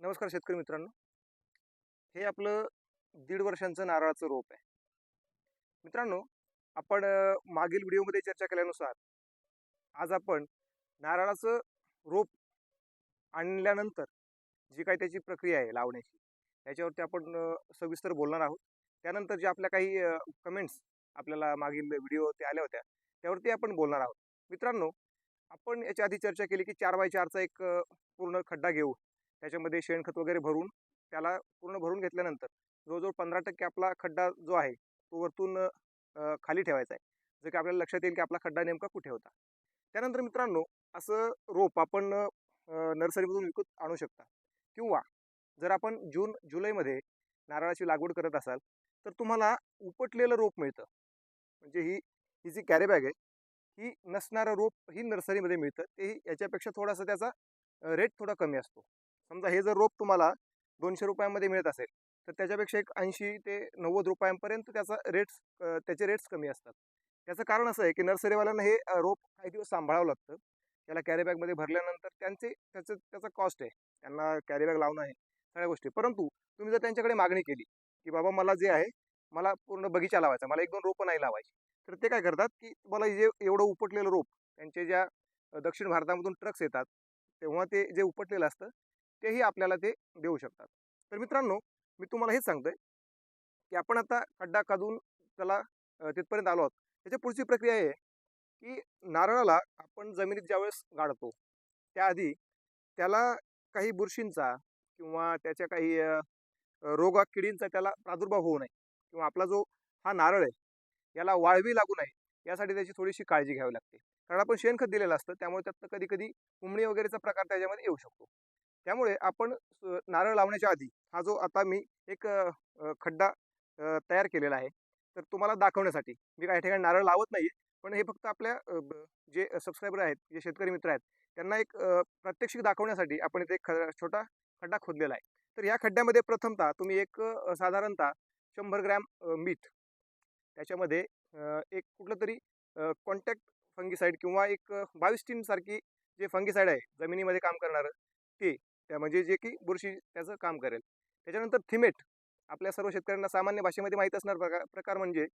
नमस्कार शेतकरी मित्रांनो. हे आपलं दीड वर्षांचं नारळाचं रोप आहे. मित्रांनो आपण मागील व्हिडिओमध्ये चर्चा केल्यानुसार आज आपण नारळाचं रोप आणल्यानंतर जी काही त्याची प्रक्रिया आहे लावण्याची याच्यावरती आपण सविस्तर बोलणार आहोत. त्यानंतर जे आपल्या काही कमेंट्स आपल्याला मागील व्हिडिओ ते आल्या होत्या त्यावरती आपण बोलणार आहोत. मित्रांनो आपण याच्या आधी चर्चा केली की चार बाय चारचा एक पूर्ण खड्डा घेऊ त्याच्यामध्ये शेणखत वगैरे भरून त्याला पूर्ण भरून घेतल्यानंतर जवळजवळ पंधरा टक्के आपला खड्डा जो आहे तो वरतून खाली ठेवायचा आहे. जर की आपल्याला लक्षात येईल की आपला खड्डा नेमका कुठे होता. त्यानंतर मित्रांनो असं रोप आपण नर्सरीमधून विकत आणू शकता. किंवा जर आपण जून जुलैमध्ये नारळाची लागवड करत असाल तर तुम्हाला उपटलेलं रोप मिळतं. म्हणजे ही ही जी कॅरीबॅग आहे ही नसणारं रोप ही नर्सरीमध्ये मिळतं. ते याच्यापेक्षा थोडासा त्याचा रेट थोडा कमी असतो. समजा हे जर रोप तुम्हाला दोनशे रुपयामध्ये मिळत असेल तर त्याच्यापेक्षा एक ऐंशी ते नव्वद रुपयांपर्यंत त्याचा रेट्स त्याचे रेट्स कमी असतात. त्याचं कारण असं आहे की नर्सरीवाल्यांना हे रोप काही दिवस सांभाळावं लागतं. त्याला कॅरीबॅगमध्ये भरल्यानंतर त्यांचे त्याचं त्याचा कॉस्ट आहे. त्यांना कॅरीबॅग लावणं आहे सगळ्या गोष्टी. परंतु तुम्ही जर त्यांच्याकडे मागणी केली की बाबा मला जे आहे मला पूर्ण बगीचा लावायचा मला एक दोन रोपं नाही लावायची तर ते काय करतात की मला जे एवढं उपटलेलं रोप त्यांचे ज्या दक्षिण भारतामधून ट्रक्स येतात तेव्हा ते जे उपटलेलं असतं तेही आपल्याला ते देऊ शकतात. तर मित्रांनो मी तुम्हाला हेच सांगतोय की आपण आता खड्डा काढून त्याला तिथपर्यंत आलो आहोत. त्याच्या पुढची प्रक्रिया आहे की नारळाला आपण जमिनीत ज्यावेळेस गाडतो त्याआधी त्याला काही बुरशींचा किंवा त्याच्या काही रोगा किडींचा त्याला प्रादुर्भाव होऊ नये किंवा आपला जो हा नारळ आहे याला वाळवी लागू नये यासाठी त्याची थोडीशी काळजी घ्यावी लागते. कारण आपण शेणखत दिलेलं असतं त्यामुळे त्यातनं कधी कधी उमणी वगैरेचा प्रकार त्याच्यामध्ये येऊ शकतो. त्यामुळे आपण नारळ लावण्याच्या आधी हा जो आता मी एक खड्डा तयार केलेला आहे. तर तुम्हाला दाखवण्यासाठी मी काही ठिकाणी नारळ लावत नाही पण हे फक्त आपल्या जे सबस्क्रायबर आहेत जे शेतकरी मित्र आहेत त्यांना एक प्रात्यक्षिक दाखवण्यासाठी आपण इथे एक ख छोटा खड्डा खोदलेला आहे. तर या खड्ड्यामध्ये प्रथमतः तुम्ही एक साधारणतः शंभर ग्रॅम मीठ त्याच्यामध्ये एक कुठलं तरी कॉन्टॅक्ट फंगीसाईड किंवा एक बावीस टीनसारखी जे फंगीसाईड आहे जमिनीमध्ये काम करणारं ते त्या म्हणजे जे की बुरशी त्याचं काम करेल. त्याच्यानंतर थिमेट. आपल्या सर्व शेतकऱ्यांना सामान्य भाषेमध्ये माहीत असणार प्रकार प्रकार म्हणजे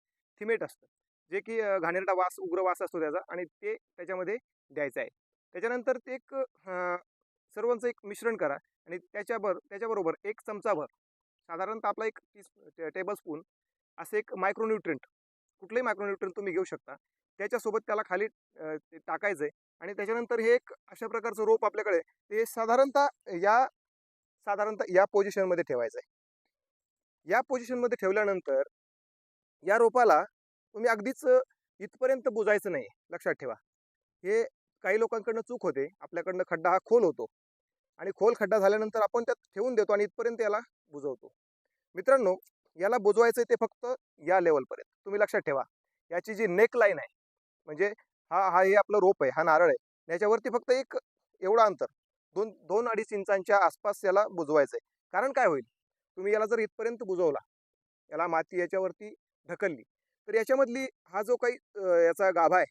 थिमेट असतं. जे की घाणेरडा वास उग्र वास असतो त्याचा आणि ते त्याच्यामध्ये द्यायचं आहे. त्याच्यानंतर ते एक सर्वांचं एक मिश्रण करा आणि त्याच्याबर त्याच्याबरोबर एक चमचाभर साधारणतः आपला एक टी टेबल स्पून असे एक मायक्रोन्यूट्रंट कुठलंही मायक्रोन्यूट्रंट तुम्ही घेऊ शकता. त्याच्यासोबत त्याला खाली ते टाकायचं आहे आणि त्याच्यानंतर हे एक अशा प्रकारचं रोप आपल्याकडे ते साधारणतः या साधारणतः या पोझिशनमध्ये ठेवायचं आहे या पोझिशनमध्ये ठेवल्यानंतर या रोपाला तुम्ही अगदीच इथपर्यंत बुजायचं नाही लक्षात ठेवा. हे काही लोकांकडनं चूक होते. आपल्याकडनं खड्डा हा खोल होतो. आणि खोल खड्डा झाल्यानंतर आपण त्यात ठेवून देतो आणि इथपर्यंत याला बुजवतो. मित्रांनो याला बुजवायचं ते फक्त या लेवलपर्यंत तुम्ही लक्षात ठेवा. याची जी नेक लाईन आहे म्हणजे हा हा हे आपलं रोप आहे हा नारळ आहे. याच्यावरती फक्त एक एवढं अंतर. दोन दोन अडीच इंचांच्या आसपास याला बुजवायचं आहे कारण काय होईल? तुम्ही याला जर इथपर्यंत बुजवला याला माती याच्यावरती ढकलली तर याच्यामधली हा जो काही याचा गाभा आहे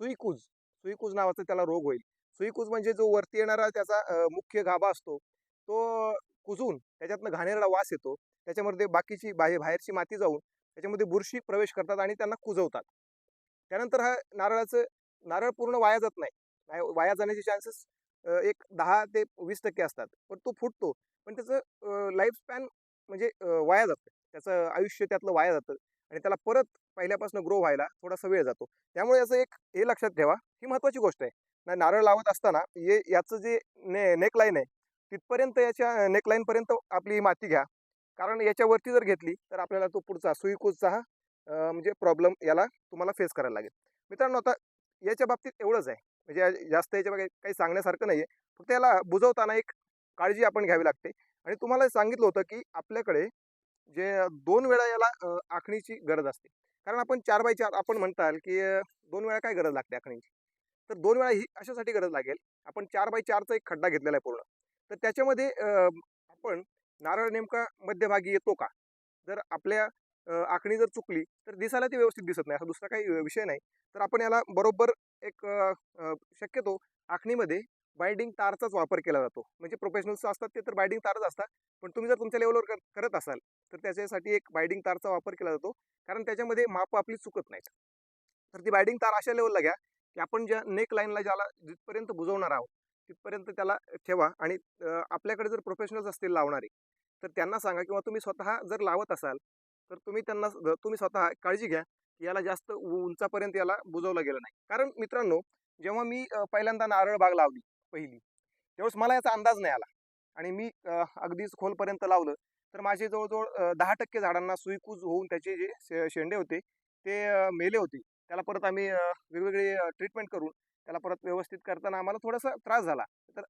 सुईकूज सुईकूज नावाचा त्याला रोग होईल. सुईकूज म्हणजे जो वरती येणारा त्याचा मुख्य गाभा असतो तो कुजून त्याच्यातनं घाणेरडा वास येतो. त्याच्यामध्ये बाकीची बाहेर बाहेरची माती जाऊन त्याच्यामध्ये बुरशी प्रवेश करतात आणि त्यांना कुजवतात. त्यानंतर हा नारळाचं नारळ पूर्ण वाया जात नाही. वाया जाण्याचे चान्सेस एक दहा ते वीस टक्के असतात. पण तो फुटतो. पण त्याचं लाईफ स्पॅन म्हणजे वाया जातं. त्याचं आयुष्य त्यातलं वाया जातं आणि त्याला परत पहिल्यापासून ग्रो व्हायला थोडासा वेळ जातो. त्यामुळे याचं एक हे लक्षात ठेवा ही महत्त्वाची गोष्ट आहे. ना नारळ लावत असताना हे याचं जे ने नेकलाईन आहे तिथपर्यंत याच्या नेकलाईनपर्यंत आपली माती घ्या. कारण याच्यावरती जर घेतली तर आपल्याला तो पुढचा सुईकूजचा हा म्हणजे प्रॉब्लेम याला तुम्हाला फेस करायला लागेल. मित्रांनो आता याच्या बाबतीत एवढंच आहे. म्हणजे जास्त याच्या बाबतीत काही सांगण्यासारखं नाही आहे फक्त याला बुजवताना एक काळजी आपण घ्यावी लागते. आणि तुम्हाला सांगितलं होतं की आपल्याकडे जे दोन वेळा याला आखणीची गरज असते. कारण आपण चार बाय चार आपण म्हणताल की दोन वेळा काय गरज लागते आखणीची? तर दोन वेळा ही अशासाठी गरज लागेल. आपण चार बाय चारचा एक खड्डा घेतलेला आहे पूर्ण. तर त्याच्यामध्ये आपण नारळ नेमका मध्यभागी येतो का? जर आपल्या आखणी जर चुकली तर दिसायला ती व्यवस्थित दिसत नाही. असा दुसरा काही विषय नाही. तर आपण याला बरोबर एक शक्यतो आखणीमध्ये बायडिंग तारचाच वापर केला जातो. म्हणजे प्रोफेशनल्स असतात ते तर बायडिंग तारच असतात. पण तुम्ही जर तुमच्या लेवलवर करत असाल तर त्याच्यासाठी एक बायडिंग तारचा वापर केला जातो. कारण त्याच्यामध्ये माप आपली चुकत नाहीत. तर ती बायडिंग तार अशा लेवलला घ्या की आपण ज्या नेक लाईनला ज्याला जिथपर्यंत बुजवणार आहोत तिथपर्यंत त्याला ठेवा. आणि आपल्याकडे जर प्रोफेशनल्स असतील लावणारे तर त्यांना सांगा किंवा तुम्ही स्वतः जर लावत असाल तर तुम्ही त्यांना तुम्ही स्वतः काळजी घ्या याला जास्त उंचापर्यंत याला बुजवलं गेलं नाही. कारण मित्रांनो जेव्हा मी पहिल्यांदा नारळ बाग लावली पहिली त्यावेळेस मला याचा अंदाज नाही आला. आणि मी अगदीच खोलपर्यंत लावलं तर माझे जवळजवळ दहा टक्के झाडांना सुईकूज होऊन त्याचे जे शे- शेंडे होते ते मेले होते. त्याला परत आम्ही वेगवेगळे ट्रीटमेंट करून त्याला परत व्यवस्थित करताना आम्हाला थोडासा त्रास झाला. तर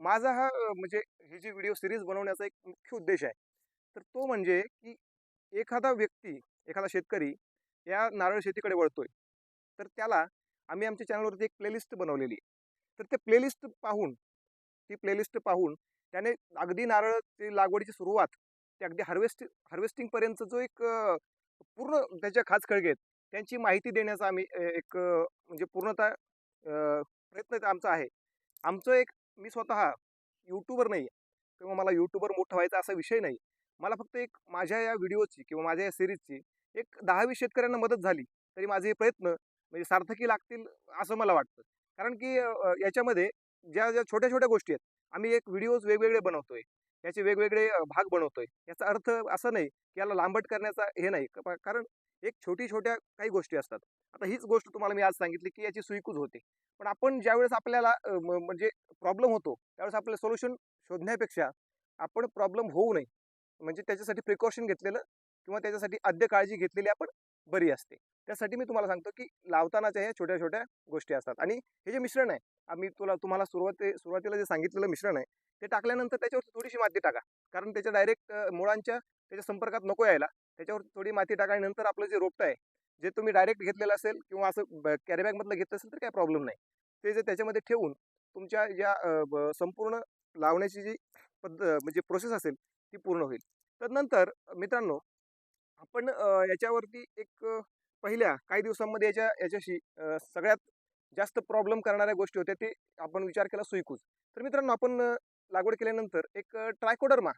माझा हा म्हणजे ही जी व्हिडिओ सिरीज बनवण्याचा एक मुख्य उद्देश आहे. तर तो म्हणजे की एखादा व्यक्ती एखादा शेतकरी या नारळ शेतीकडे वळतोय. तर त्याला आम्ही आमच्या चॅनलवरती एक प्लेलिस्ट बनवलेली आहे. तर ते प्लेलिस्ट पाहून ती प्लेलिस्ट पाहून त्याने अगदी नारळाची लागवडीची सुरुवात ते अगदी हार्वेस्ट हार्वेस्टिंगपर्यंत जो एक पूर्ण त्याच्या खास खळगेत त्यांची माहिती देण्याचा आम्ही एक म्हणजे पूर्णतः प्रयत्न आमचा आहे. आमचं एक मी स्वतः यूट्यूबर नाही आहे किंवा मला यूट्यूबर मोठं व्हायचा असा विषय नाही मला फक्त एक माझ्या या व्हिडिओची किंवा माझ्या या सिरीजची एक दहावी शेतकऱ्यांना मदत झाली तरी माझे हे प्रयत्न म्हणजे सार्थकी लागतील असं मला वाटतं. कारण की याच्यामध्ये ज्या ज्या छोट्या छोट्या गोष्टी आहेत आम्ही एक व्हिडिओज वेगवेगळे बनवतोय याचे वेगवेगळे भाग बनवतोय याचा अर्थ असा नाही की याला लांबट करण्याचा हे नाही. कारण एक छोटी छोट्या काही गोष्टी असतात. आता हीच गोष्ट तुम्हाला मी आज सांगितली की याची सुईकूज होते. पण आपण ज्यावेळेस आपल्याला म- म्हणजे प्रॉब्लेम होतो त्यावेळेस आपलं सोल्युशन शोधण्यापेक्षा आपण प्रॉब्लेम होऊ नये. म्हणजे त्याच्यासाठी प्रिकॉशन घेतलेलं किंवा त्याच्यासाठी आद्य काळजी घेतलेली आपण बरी असते. त्यासाठी मी तुम्हाला सांगतो की लावतानाच्या ह्या छोट्या छोट्या गोष्टी असतात. आणि हे जे मिश्रण आहे आम्ही तुला तुम्हाला सुरुवाती सुरुवातीला जे सांगितलेलं मिश्रण आहे ते टाकल्यानंतर त्याच्यावरती थोडीशी माती टाका. कारण त्याच्या डायरेक्ट मुळांच्या त्याच्या संपर्कात नको यायला. त्याच्यावर थोडी माती टाका आणि नंतर आपलं जे रोपटं आहे जे तुम्ही डायरेक्ट घेतलेलं असेल किंवा असं कॅरीबॅगमधलं घेतलं असेल तर काही प्रॉब्लेम नाही. ते जे त्याच्यामध्ये ठेवून तुमच्या ज्या ब- संपूर्ण लावण्याची जी पद्ध म्हणजे प्रोसेस असेल ती पूर्ण होईल. तर नंतर मित्रांनो आपण याच्यावरती एक पहिल्या काही दिवसांमध्ये याच्या याच्याशी सगळ्यात जास्त प्रॉब्लेम करणाऱ्या गोष्टी होत्या ते आपण विचार केला सुईकूज. तर मित्रांनो आपण लागवड केल्यानंतर एक ट्रायकोडर्मा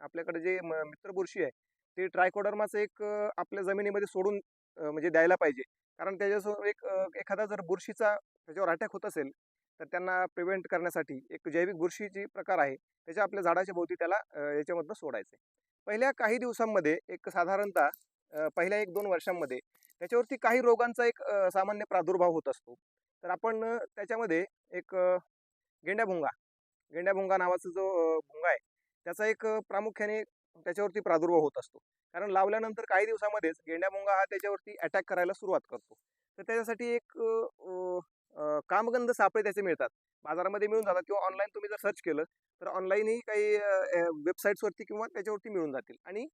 आपल्याकडे जे म- मित्र बुरशी आहे ते ट्रायकोडर्माचं एक आपल्या जमिनीमध्ये सोडून म्हणजे द्यायला पाहिजे. कारण त्याच्यासोबत एक एखादा जर बुरशीचा त्याच्यावर अटॅक होत असेल तर त्यांना प्रिव्हेंट करण्यासाठी एक जैविक बुरशीची प्रकार आहे. त्याच्या आपल्या झाडाच्या भोवती त्याला याच्यामधनं सोडायचं पहिल्या काही दिवसांमध्ये एक साधारणतः पहिल्या एक दोन वर्षांमध्ये त्याच्यावरती काही रोगांचा एक सामान्य प्रादुर्भाव होत असतो. तर आपण त्याच्यामध्ये एक गेंड्याभुंगा गेंड्याभुंगा नावाचा जो भुंगा आहे त्याचा एक प्रामुख्याने त्याच्यावरती प्रादुर्भाव होत असतो. कारण लावल्यानंतर काही दिवसामध्येच गेंड्याभुंगा हा त्याच्यावरती अटॅक करायला सुरुवात करतो. तर त्याच्यासाठी एक कामगंध सापळे त्याचे मिळतात. बाजारामध्ये मिळून जातात किंवा ऑनलाईन तुम्ही जर सर्च केलं तर ऑनलाईनही काही वेबसाईट्सवरती किंवा त्याच्यावरती मिळून जातील. आणि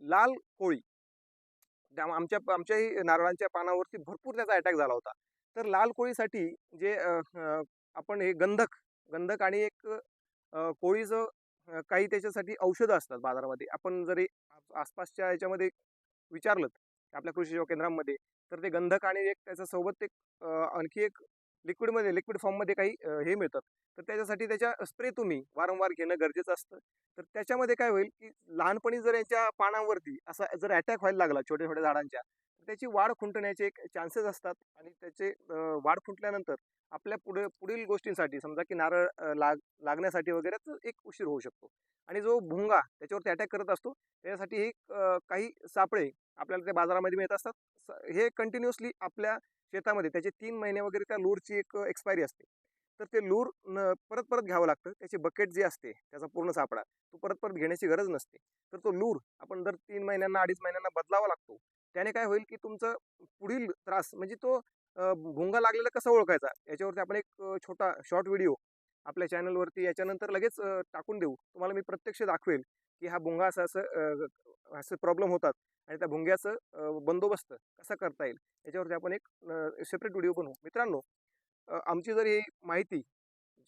लाल कोळी आमच्या आमच्याही नारळांच्या पानावरती भरपूर त्याचा अटॅक झाला होता. तर लाल कोळीसाठी जे आपण हे गंधक गंधक आणि एक कोळीचं काही त्याच्यासाठी औषधं असतात बाजारामध्ये. आपण जरी आसपासच्या याच्यामध्ये विचारलं आपल्या कृषी सेवा केंद्रांमध्ये तर ते गंधक आणि एक त्याच्यासोबत एक आणखी एक लिक्विडमध्ये लिक्विड फॉर्ममध्ये काही हे मिळतात. तर त्याच्यासाठी त्याच्या स्प्रे तुम्ही वारंवार घेणं गरजेचं असतं. तर त्याच्यामध्ये काय होईल की लहानपणी जर यांच्या पानांवरती असा जर अटॅक व्हायला लागला छोट्या छोट्या झाडांच्या त्याची वाढ खुंटण्याचे एक चान्सेस असतात आणि त्याचे वाढ खुंटल्यानंतर आपल्या पुढे पुढील गोष्टींसाठी समजा की नारळ लाग लागण्यासाठी वगैरे एक उशीर होऊ शकतो. आणि जो भुंगा त्याच्यावरती अटॅक करत असतो त्याच्यासाठी हे काही सापळे आपल्याला ते बाजारामध्ये मिळत असतात. स- हे कंटिन्युअसली आपल्या शेतामध्ये त्याचे तीन महिने वगैरे त्या लूरची एक एक्सपायरी असते. तर ते लूर न परत परत घ्यावं लागतं. त्याची बकेट जी असते त्याचा पूर्ण सापळा तो परत परत घेण्याची गरज नसते. तर तो लूर आपण दर तीन महिन्यांना अडीच महिन्यांना बदलावा लागतो. त्याने काय होईल की तुमचं पुढील त्रास म्हणजे तो भुंगा लागलेला कसा ओळखायचा? याच्यावरती आपण एक छोटा शॉर्ट व्हिडिओ आपल्या चॅनलवरती याच्यानंतर लगेच टाकून देऊ. तुम्हाला मी प्रत्यक्ष दाखवेल की हा भुंगा असं असं असे प्रॉब्लेम होतात आणि त्या भुंग्याचं बंदोबस्त कसा करता येईल? याच्यावरती आपण एक सेपरेट व्हिडिओ बनवू. मित्रांनो आमची जर ही माहिती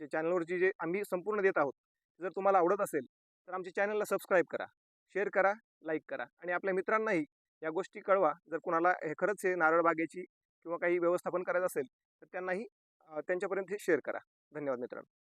जे चॅनलवरची जे आम्ही संपूर्ण देत आहोत जर तुम्हाला आवडत असेल तर आमच्या चॅनलला सबस्क्राईब करा शेअर करा लाईक करा आणि आपल्या मित्रांनाही या गोष्टी कळवा. जर कुणाला हे खरंच हे नारळ बागेची किंवा काही व्यवस्थापन करायचं असेल तर त्यांनाही त्यांच्यापर्यंत हे शेअर करा. धन्यवाद मित्रांनो.